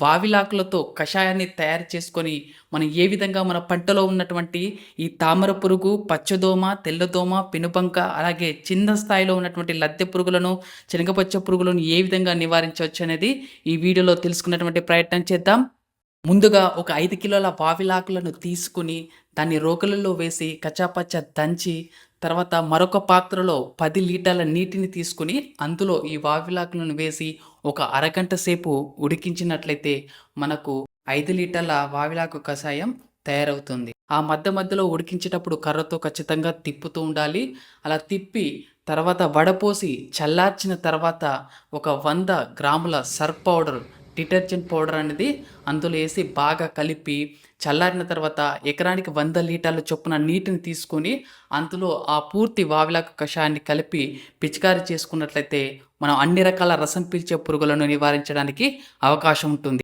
వావిలాకులతో కషాయాన్ని తయారు చేసుకొని మనం ఏ విధంగా మన పంటలో ఉన్నటువంటి ఈ తామర పురుగు పచ్చదోమ తెల్లదోమ పెనుబంక అలాగే చిన్న స్థాయిలో ఉన్నటువంటి లద్దె పురుగులను చినగపచ్చ పురుగులను ఏ విధంగా నివారించవచ్చు అనేది ఈ వీడియోలో తెలుసుకున్నటువంటి ప్రయత్నం చేద్దాం. ముందుగా ఒక ఐదు కిలోల వావిలాకులను తీసుకుని దాన్ని రోకలలో వేసి కచ్చాపచ్చ దంచి తర్వాత మరొక పాత్రలో పది లీటర్ల నీటిని తీసుకుని అందులో ఈ వావిలాకులను వేసి ఒక అరగంట సేపు ఉడికించినట్లయితే మనకు ఐదు లీటర్ల వావిలాకు కషాయం తయారవుతుంది. ఆ మధ్య మధ్యలో ఉడికించేటప్పుడు కర్రతో ఖచ్చితంగా తిప్పుతూ ఉండాలి. అలా తిప్పి తర్వాత వడపోసి చల్లార్చిన తర్వాత ఒక వంద గ్రాముల సర్ఫ్ పౌడర్ డిటర్జెంట్ పౌడర్ అనేది అందులో వేసి బాగా కలిపి చల్లారిన తర్వాత ఎకరానికి వంద లీటర్ల చొప్పున నీటిని తీసుకొని అందులో ఆ పూర్తి వావిలాకు కషాయాన్ని కలిపి పిచికారీ చేసుకున్నట్లయితే మనం అన్ని రకాల రసం పీల్చే పురుగులను నివారించడానికి అవకాశం ఉంటుంది.